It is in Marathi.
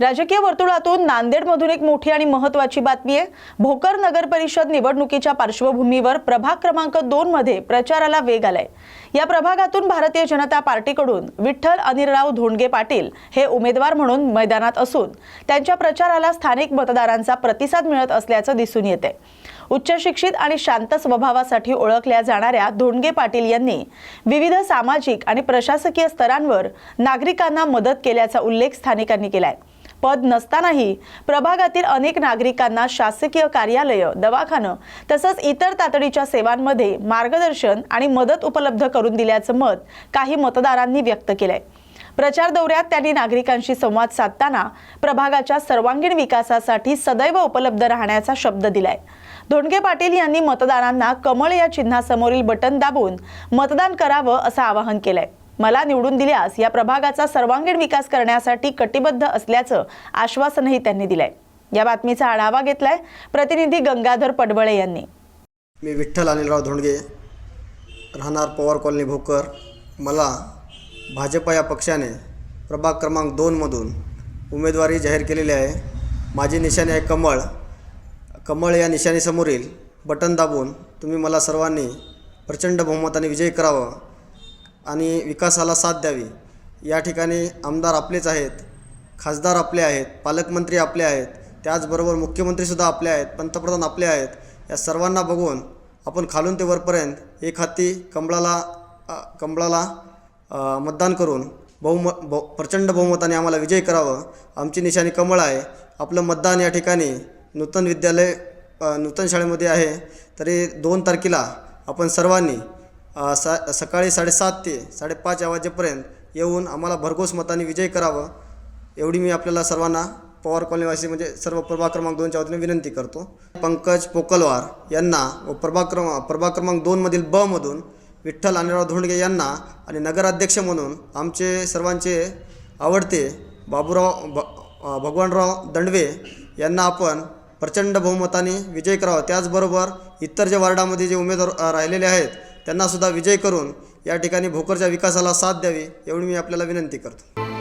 राजकीय वर्तुळातून नांदेडमधून एक मोठी आणि महत्वाची बातमी आहे. भोकर नगर परिषद निवडणुकीच्या पार्श्वभूमीवर प्रभाग क्रमांक दोन मध्ये प्रचाराला वेग आलाय. या प्रभागातून भारतीय जनता पार्टीकडून विठ्ठल अनिलराव धोंडगे पाटील हे उमेदवार म्हणून मैदानात असून त्यांच्या प्रचाराला स्थानिक मतदारांचा प्रतिसाद मिळत असल्याचं दिसून येते उच्च शिक्षित आणि शांत स्वभावासाठी ओळखल्या जाणाऱ्या धोंडगे पाटील यांनी विविध सामाजिक आणि प्रशासकीय स्तरांवर नागरिकांना मदत केल्याचा उल्लेख स्थानिकांनी केलाय. पद नसतानाही प्रभागातील अनेक नागरिकांना शासकीय कार्यालय दवाखानं तसंच इतर तातडीच्या सेवांमध्ये मार्गदर्शन आणि मदत उपलब्ध करून दिल्याचं मत काही मतदारांनी व्यक्त केलंय. प्रचार दौऱ्यात त्यांनी नागरिकांशी संवाद साधताना प्रभागाच्या सर्वांगीण विकासासाठी सदैव उपलब्ध राहण्याचा शब्द दिलाय. धोंडगे पाटील यांनी मतदारांना कमळ या चिन्हासमोरील बटन दाबून मतदान करावं असं आवाहन केलंय. मला निवडून दिल्यास या प्रभागाचा सर्वांगीण विकास करण्यासाठी कटिबद्ध असल्याचं आश्वासनही त्यांनी दिलंय. या बातमीचा आढावा घेतलाय प्रतिनिधी गंगाधर पडबळे यांनी. मी विठ्ठल अनिलराव धोंडगे राहणार पवार कॉलनी भोकर. मला भाजप या पक्षाने प्रभाग क्रमांक दोनमधून उमेदवारी जाहीर केलेली आहे. माझी निशाणी आहे कमळ. कमळ या निशाणीसमोरील बटन दाबून तुम्ही मला सर्वांनी प्रचंड बहुमताने विजयी करावं. आणि विकासाला साथ द्यावी. या ठिकाणी आमदार आपलेच आहेत खासदार आपले आहेत पालकमंत्री आपले आहेत त्याचबरोबर मुख्यमंत्रीसुद्धा आपले आहेत पंतप्रधान आपले आहेत या सर्वांना बघून आपण खालून ते वरपर्यंत एक हाती कमळाला कमळाला मतदान करून बहुम बहु प्रचंड बहुमताने आम्हाला विजय करावं. आमची निशाणी कमळ आहे. आपलं मतदान या ठिकाणी नूतन विद्यालय नूतन शाळेमध्ये आहे. तरी दोन तारखेला आपण सर्वांनी सा सकाळी साडेसात ते साडेपाच या वाजेपर्यंत येऊन आम्हाला भरघोस मताने विजय करावं एवढी मी आपल्याला सर्वांना पवार कॉलनीवासी म्हणजे सर्व प्रभाग क्रमांक दोनच्या वतीने विनंती करतो. पंकज पोकलवार यांना व प्रभाग क्रम प्रभाग क्रमांक दोनमधील ब मधून विठ्ठल अनिराव धोंडगे यांना आणि नगराध्यक्ष म्हणून आमचे सर्वांचे आवडते बाबूराव भ भगवानराव दंडवे यांना आपण प्रचंड बहुमताने विजय करावा. त्याचबरोबर इतर जे वार्डामध्ये जे उमेदवार राहिलेले आहेत त्यांनासुद्धा विजय करून या ठिकाणी भोकरच्या विकासाला साथ द्यावी एवढी मी आपल्याला विनंती करतो.